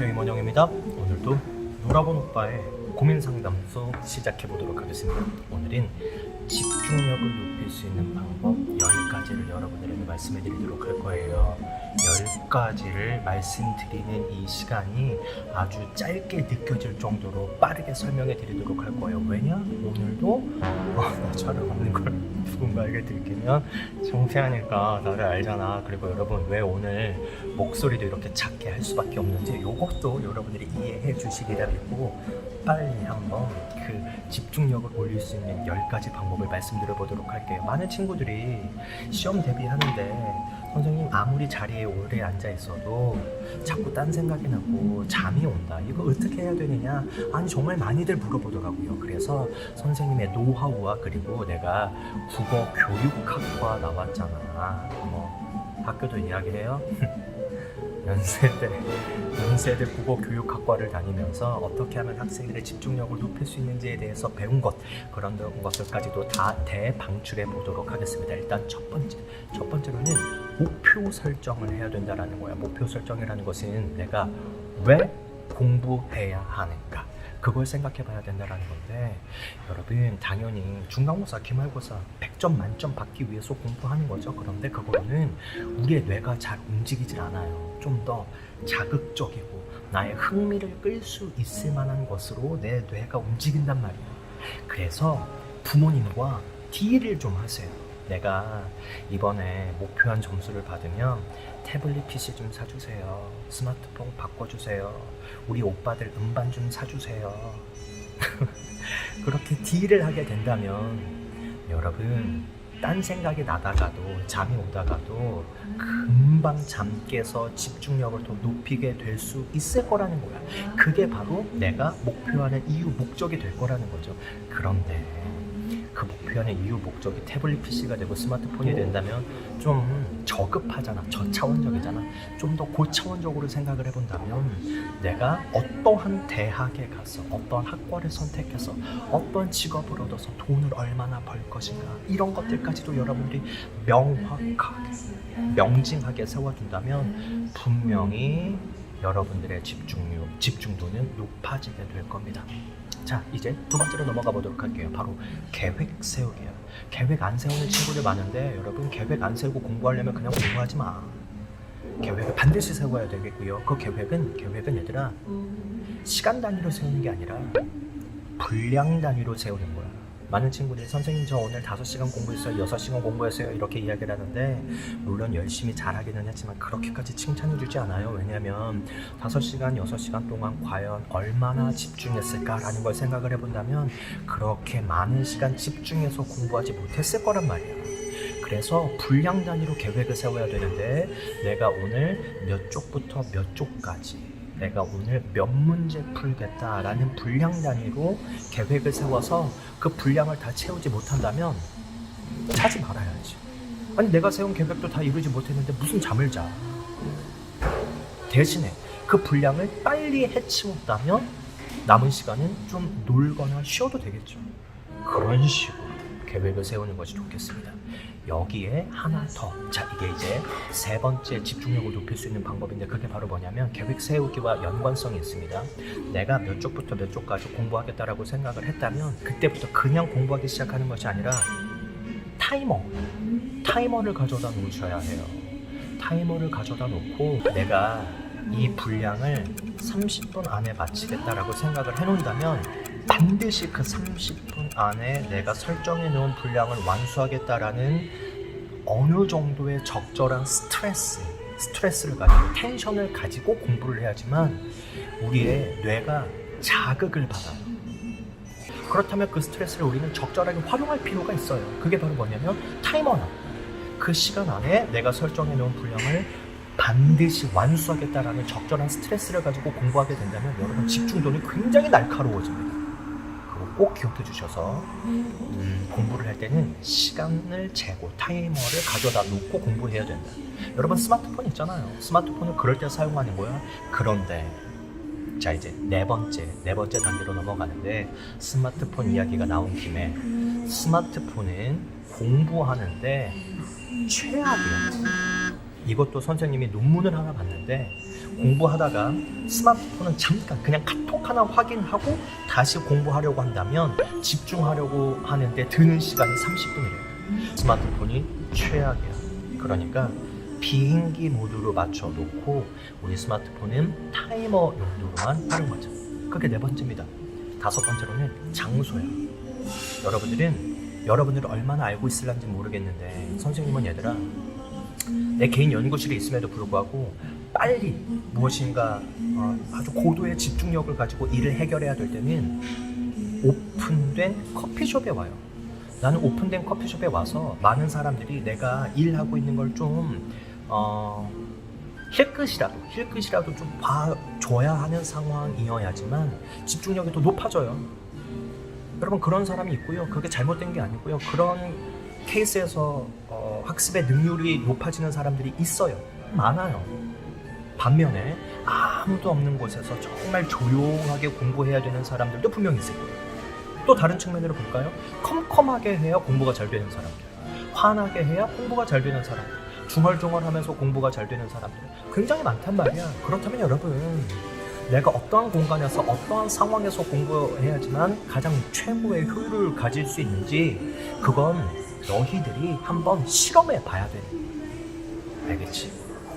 안녕하세요 임원영입니다. 오늘도 놀아본 오빠의 고민 상담소 시작해 보도록 하겠습니다. 오늘은 집중력을 높일 수 있는 방법 10가지를 여러분들에게 말씀해 드리도록 할 거예요. 10가지를 말씀드리는 이 시간이 아주 짧게 느껴질 정도로 빠르게 설명해 드리도록 할 거예요. 왜냐? 오늘도 어, 나 촬영 없는 걸 누군가에게 들키면 정태하니까 나를 알잖아. 그리고 여러분 왜 오늘 목소리도 이렇게 작게 할 수밖에 없는지 이것도 여러분들이 이해해 주시리라 믿고 빨리 한번 그 집중력을 올릴 수 있는 10가지 방법을 말씀드려 보도록 할게요. 많은 친구들이 시험 대비하는데 선생님 아무리 자리에 오래 앉아 있어도 자꾸 딴 생각이 나고 잠이 온다. 이거 어떻게 해야 되느냐? 아니 정말 많이들 물어보더라고요. 그래서 선생님의 노하우와 그리고 내가 국어 교육학과 나왔잖아. 뭐 학교도 이야기해요. 연세대 연세대 국어 교육학과를 다니면서 어떻게 하면 학생들의 집중력을 높일 수 있는지에 대해서 배운 것 그런 것들까지도 다 대방출해 보도록 하겠습니다. 일단 첫 번째 첫 번째로는 목표 설정을 해야 된다라는 거야. 목표 설정이라는 것은 내가 왜 공부해야 하는가. 그걸 생각해 봐야 된다라는 건데 여러분 당연히 중간고사 기말고사 100점 만점 받기 위해서 공부하는 거죠. 그런데 그거는 우리의 뇌가 잘 움직이질 않아요. 좀 더 자극적이고 나의 흥미를 끌 수 있을 만한 것으로 내 뇌가 움직인단 말이에요. 그래서 부모님과 딜을 좀 하세요 내가 이번에 목표한 점수를 받으면 태블릿 PC 좀 사주세요. 스마트폰 바꿔주세요. 우리 오빠들 음반 좀 사주세요. 그렇게 딜을 하게 된다면 여러분 딴 생각이 나다가도 잠이 오다가도 금방 잠 깨서 집중력을 더 높이게 될 수 있을 거라는 거야. 그게 바로 내가 목표하는 이유 목적이 될 거라는 거죠. 그런데 그 목표하는 이유 목적이 태블릿 PC가 되고 스마트폰이 된다면 좀 저급하잖아 저차원적이잖아 좀 더 고차원적으로 생각을 해본다면 내가 어떠한 대학에 가서 어떠한 학과를 선택해서 어떤 직업을 얻어서 돈을 얼마나 벌 것인가 이런 것들까지도 여러분들이 명확하게 명징하게 세워둔다면 분명히 여러분들의 집중력, 집중도는 높아지게 될 겁니다. 자, 이제 두 번째로 넘어가 보도록 할게요. 바로 계획 세우기예요. 계획 안 세우는 친구들 많은데 여러분 계획 안 세우고 공부하려면 그냥 공부하지 마. 계획을 반드시 세워야 되겠고요. 그 계획은 계획은 얘들아 시간 단위로 세우는 게 아니라 분량 단위로 세우는 거야. 많은 친구들이 선생님 저 오늘 5시간 공부했어요. 6시간 공부했어요. 이렇게 이야기를 하는데 물론 열심히 잘하기는 했지만 그렇게까지 칭찬해 주지 않아요. 왜냐하면 5시간, 6시간 동안 과연 얼마나 집중했을까라는 걸 생각을 해본다면 그렇게 많은 시간 집중해서 공부하지 못했을 거란 말이야. 그래서 분량 단위로 계획을 세워야 되는데 내가 오늘 몇 쪽부터 몇 쪽까지 내가 오늘 몇 문제 풀겠다라는 분량 단위로 계획을 세워서 그 분량을 다 채우지 못한다면 자지 말아야지. 아니 내가 세운 계획도 다 이루지 못했는데 무슨 잠을 자. 대신에 그 분량을 빨리 해치웠다면 남은 시간은 좀 놀거나 쉬어도 되겠죠. 그런 식으로 계획을 세우는 것이 좋겠습니다. 여기에 하나 더. 자, 이게 이제 세 번째 집중력을 높일 수 있는 방법인데 그게 바로 뭐냐면 계획 세우기와 연관성이 있습니다. 내가 몇 쪽부터 몇 쪽까지 공부하겠다라고 생각을 했다면 그때부터 그냥 공부하기 시작하는 것이 아니라 타이머, 타이머를 가져다 놓으셔야 해요. 타이머를 가져다 놓고 내가 이 분량을 30분 안에 마치겠다라고 생각을 해놓는다면 반드시 그 30분 안에 내가 설정해 놓은 분량을 완수하겠다라는 어느 정도의 적절한 스트레스, 스트레스를 가지고 텐션을 가지고 공부를 해야지만 우리의 뇌가 자극을 받아요. 그렇다면 그 스트레스를 우리는 적절하게 활용할 필요가 있어요. 그게 바로 뭐냐면 타이머나 그 시간 안에 내가 설정해 놓은 분량을 반드시 완수하겠다라는 적절한 스트레스를 가지고 공부하게 된다면 여러분 집중도는 굉장히 날카로워집니다. 꼭 기억해 주셔서 음, 공부를 할 때는 시간을 재고 타이머를 가져다 놓고 공부해야 된다. 여러분 스마트폰 있잖아요. 스마트폰을 그럴 때 사용하는 거야. 그런데 자 이제 네 번째 네 번째 단계로 넘어가는데 스마트폰 이야기가 나온 김에 스마트폰은 공부하는데 최악이에요. 이것도 선생님이 논문을 하나 봤는데 공부하다가 스마트폰은 잠깐 그냥 카톡 하나 확인하고 다시 공부하려고 한다면 집중하려고 하는데 드는 시간이 30분이래요. 스마트폰이 최악이야. 그러니까 비행기 모드로 맞춰 놓고 우리 스마트폰은 타이머 용도로만 활용하자. 그게 네 번째입니다. 다섯 번째로는 장소야. 여러분들은 여러분들을 얼마나 알고 있을런지 모르겠는데 선생님은 얘들아 내 개인 연구실에 있음에도 불구하고 빨리 무엇인가 어, 아주 고도의 집중력을 가지고 일을 해결해야 될 때는 오픈된 커피숍에 와요. 나는 오픈된 커피숍에 와서 많은 사람들이 내가 일하고 있는 걸좀 어, 힐끗이라도 힐끗이라도 좀 봐줘야 하는 상황이어야지만 집중력이 더 높아져요. 여러분 그런 사람이 있고요. 그게 잘못된 게 아니고요. 그런 케이스에서 어, 학습의 능률이 높아지는 사람들이 있어요. 많아요. 반면에 아무도 없는 곳에서 정말 조용하게 공부해야 되는 사람들도 분명히 있을 거예요. 또 다른 측면으로 볼까요? 컴컴하게 해야 공부가 잘 되는 사람들, 환하게 해야 공부가 잘 되는 사람들, 중얼중얼하면서 공부가 잘 되는 사람들 굉장히 많단 말이야. 그렇다면 여러분 내가 어떠한 공간에서 어떠한 상황에서 공부해야지만 가장 최고의 효율을 가질 수 있는지 그건 너희들이 한번 실험해 봐야 돼. 알겠지?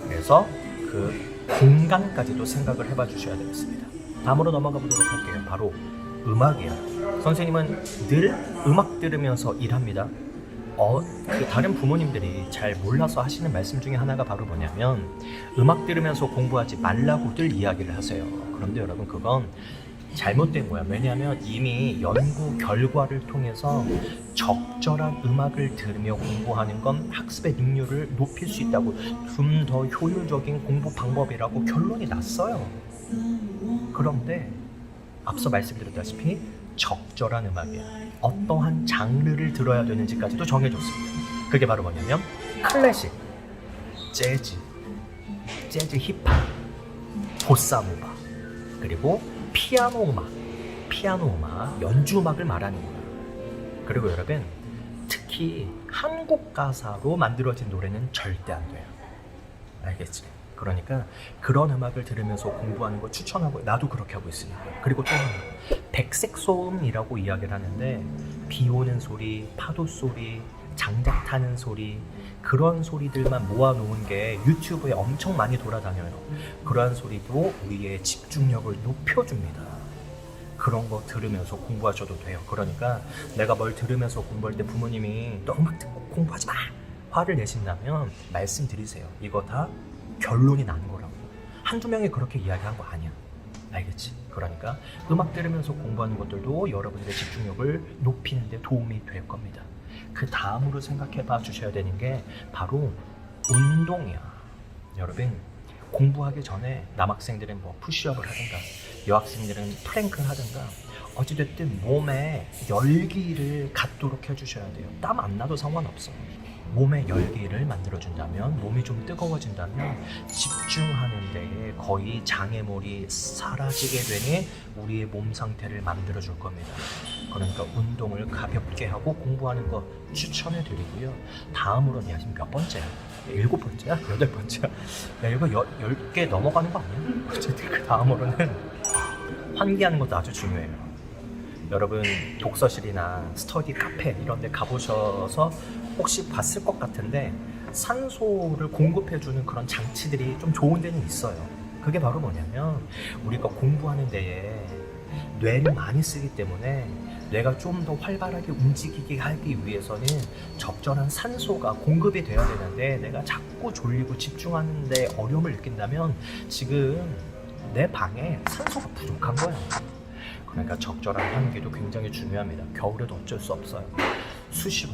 그래서 그 공간까지도 생각을 해봐 주셔야 되겠습니다. 다음으로 넘어가 보도록 할게요. 바로 음악이야. 선생님은 늘 음악 들으면서 일합니다. 어, 그 다른 부모님들이 잘 몰라서 하시는 말씀 중에 하나가 바로 뭐냐면 음악 들으면서 공부하지 말라고들 이야기를 하세요. 그런데 여러분 그건 잘못된 거야. 왜냐하면 이미 연구 결과를 통해서 적절한 음악을 들으며 공부하는 건 학습의 능률을 높일 수 있다고 좀 더 효율적인 공부 방법이라고 결론이 났어요. 그런데 앞서 말씀드렸다시피 적절한 음악이야. 어떠한 장르를 들어야 되는지까지도 정해줬습니다. 그게 바로 뭐냐면 클래식, 재즈, 재즈 힙합, 보사노바, 그리고 피아노 음악, 피아노 음악, 연주 음악을 말하는 거예요. 그리고 여러분 특히 한국 가사로 만들어진 노래는 절대 안 돼요. 알겠지? 그러니까 그런 음악을 들으면서 공부하는 거 추천하고 나도 그렇게 하고 있으니까 그리고 또 하나 백색 소음이라고 이야기를 하는데 비 오는 소리, 파도 소리, 장작 타는 소리 그런 소리들만 모아놓은 게 유튜브에 엄청 많이 돌아다녀요. 그러한 소리도 우리의 집중력을 높여줍니다. 그런 거 들으면서 공부하셔도 돼요. 그러니까 내가 뭘 들으면서 공부할 때 부모님이 너 음악 듣고 공부하지 마! 화를 내신다면 말씀드리세요. 이거 다 결론이 난 거라고. 한두 명이 그렇게 이야기한 거 아니야. 알겠지? 그러니까 음악 들으면서 공부하는 것들도 여러분들의 집중력을 높이는 데 도움이 될 겁니다. 그 다음으로 생각해 봐 주셔야 되는 게 바로 운동이야. 여러분, 공부하기 전에 남학생들은 뭐 푸시업을 하든가 여학생들은 플랭크를 하든가 어찌됐든 몸에 열기를 갖도록 해주셔야 돼요. 땀 안 나도 상관없어. 몸에 열기를 만들어준다면 몸이 좀 뜨거워진다면 집중하는 데에 거의 장애물이 사라지게 되니 우리의 몸 상태를 만들어줄 겁니다. 그러니까 운동을 가볍게 하고 공부하는 거 추천해 드리고요. 다음으로는 야 지금 몇 번째야? 일곱 번째야? 여덟 번째야? 야 이거 열, 열 개 넘어가는 거 아니야? 어쨌든 그 다음으로는 환기하는 것도 아주 중요해요. 여러분 독서실이나 스터디 카페 이런 데 가보셔서 혹시 봤을 것 같은데 산소를 공급해주는 그런 장치들이 좀 좋은 데는 있어요. 그게 바로 뭐냐면 우리가 공부하는 데에 뇌를 많이 쓰기 때문에 뇌가 좀 더 활발하게 움직이게 하기 위해서는 적절한 산소가 공급이 돼야 되는데 내가 자꾸 졸리고 집중하는데 어려움을 느낀다면 지금 내 방에 산소가 부족한 거야. 그러니까 적절한 환기도 굉장히 중요합니다. 겨울에도 어쩔 수 없어요. 수시로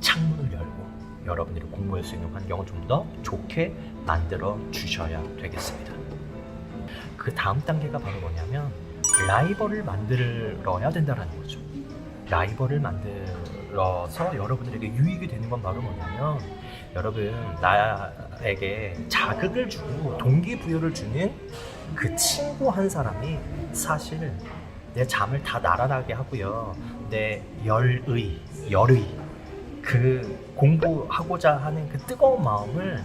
창문을 열고 여러분들이 공부할 수 있는 환경을 좀 더 좋게 만들어 주셔야 되겠습니다. 그 다음 단계가 바로 뭐냐면 라이벌을 만들어야 된다는 거죠. 라이벌을 만들어서 여러분들에게 유익이 되는 건 바로 뭐냐면 여러분 나 에게 자극을 주고 동기부여를 주는 그 친구 한 사람이 사실 내 잠을 다 날아나게 하고요. 내 열의, 열의 그 공부하고자 하는 그 뜨거운 마음을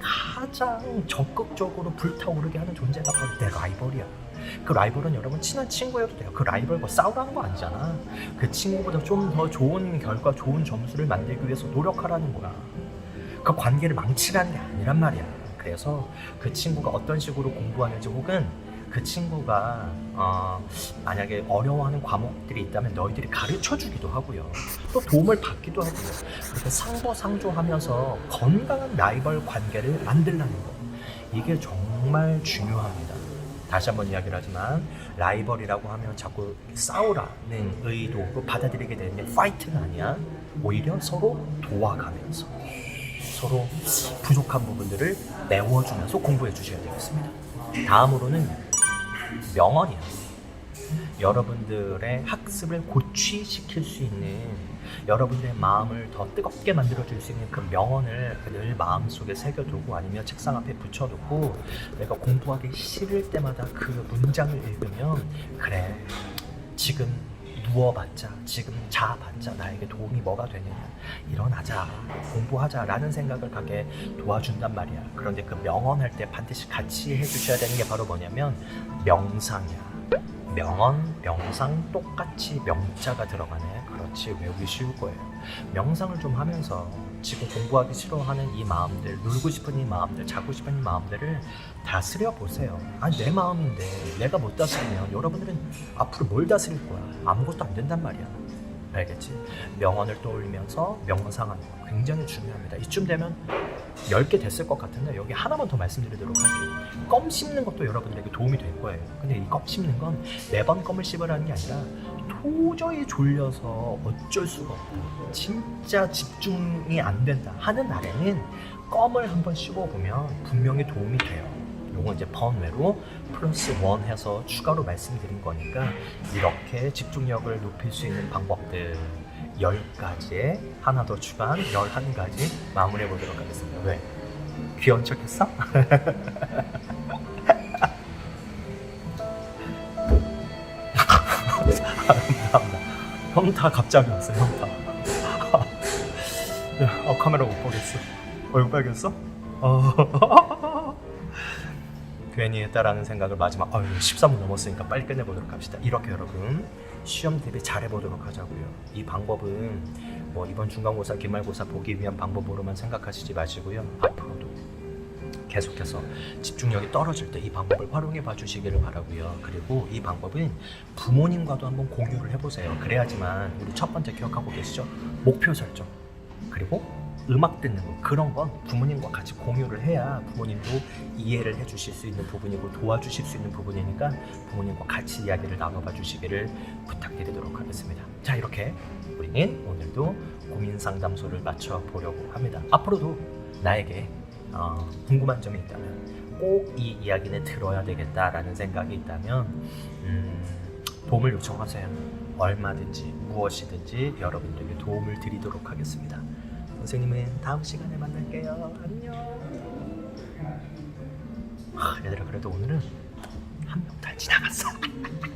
가장 적극적으로 불타오르게 하는 존재가 바로 내 라이벌이야. 그 라이벌은 여러분 친한 친구여도 돼요. 그 라이벌과 싸우라는 거 아니잖아. 그 친구보다 좀 더 좋은 결과, 좋은 점수를 만들기 위해서 노력하라는 거야. 그 관계를 망치라는 게 아니란 말이야. 그래서 그 친구가 어떤 식으로 공부하는지 혹은 그 친구가 어, 만약에 어려워하는 과목들이 있다면 너희들이 가르쳐 주기도 하고요. 또 도움을 받기도 하고요. 그렇게 상보상조하면서 건강한 라이벌 관계를 만들라는 거. 이게 정말 중요합니다. 다시 한번 이야기를 하지만 라이벌이라고 하면 자꾸 싸우라는 의도로 받아들이게 되는 게 파이트는 아니야. 오히려 서로 도와가면서 서로 부족한 부분들을 메워주면서 공부해 주셔야 되겠습니다. 다음으로는 명언이야. 여러분들의 학습을 고취시킬 수 있는 여러분들의 마음을 더 뜨겁게 만들어 줄 수 있는 그 명언을 늘 마음속에 새겨두고 아니면 책상 앞에 붙여두고 내가 공부하기 싫을 때마다 그 문장을 읽으면 그래 지금 누워봤자 지금 자봤자 나에게 도움이 뭐가 되느냐 일어나자 공부하자라는 생각을 가게 도와준단 말이야 그런데 그 명언할 때 반드시 같이 해주셔야 되는 게 바로 뭐냐면 명상이야 명언, 명상 똑같이 명자가 들어가네. 그렇지 외우기 쉬울 거예요. 명상을 좀 하면서 지금 공부하기 싫어하는 이 마음들, 놀고 싶은 이 마음들, 자고 싶은 이 마음들을 다스려 보세요. 아니 내 마음인데 내가 못 다스리면 여러분들은 앞으로 뭘 다스릴 거야? 아무것도 안 된단 말이야. 알겠지? 명언을 떠올리면서 명상하는 거 굉장히 중요합니다. 이쯤 되면 10개 됐을 것 같은데 여기 하나만 더 말씀드리도록 할게요. 껌 씹는 것도 여러분들에게 도움이 될 거예요. 근데 이 껌 씹는 건 매번 껌을 씹으라는 게 아니라 도저히 졸려서 어쩔 수가 없다. 진짜 집중이 안 된다 하는 날에는 껌을 한번 씹어보면 분명히 도움이 돼요. 요건 이제 번외로 플러스 원 해서 추가로 말씀드린 거니까 이렇게 집중력을 높일 수 있는 방법들 10가지에 하나 더 추가한 11가지 마무리해 보도록 하겠습니다. 왜? 귀여운 척 했어? 형 다 갑자기 왔어 형다. 야, 어, 카메라 못 보겠어. 얼굴 빨개졌어? 어. 괜히 했다라는 생각을 마지막 아유 13분 넘었으니까 빨리 끝내보도록 합시다. 이렇게 여러분 시험 대비 잘해보도록 하자고요. 이 방법은 뭐 이번 중간고사 기말고사 보기 위한 방법으로만 생각하시지 마시고요. 앞으로도 계속해서 집중력이 떨어질 때 이 방법을 활용해 봐 주시기를 바라고요. 그리고 이 방법은 부모님과도 한번 공유를 해보세요. 그래야지만 우리 첫 번째 기억하고 계시죠? 목표 설정. 그리고 음악 듣는 거. 그런 건 부모님과 같이 공유를 해야 부모님도 이해를 해주실 수 있는 부분이고 도와주실 수 있는 부분이니까 부모님과 같이 이야기를 나눠봐 주시기를 부탁드리도록 하겠습니다. 자 이렇게 우리는 오늘도 고민 상담소를 마쳐 보려고 합니다. 앞으로도 나에게 어, 궁금한 점이 있다면 꼭 이 이야기는 들어야 되겠다라는 생각이 있다면 음, 도움을 요청하세요. 얼마든지 무엇이든지 여러분들에게 도움을 드리도록 하겠습니다. 선생님은 다음 시간에 만날게요. 안녕. 하, 얘들아 그래도 오늘은 한 명 다 지나갔어.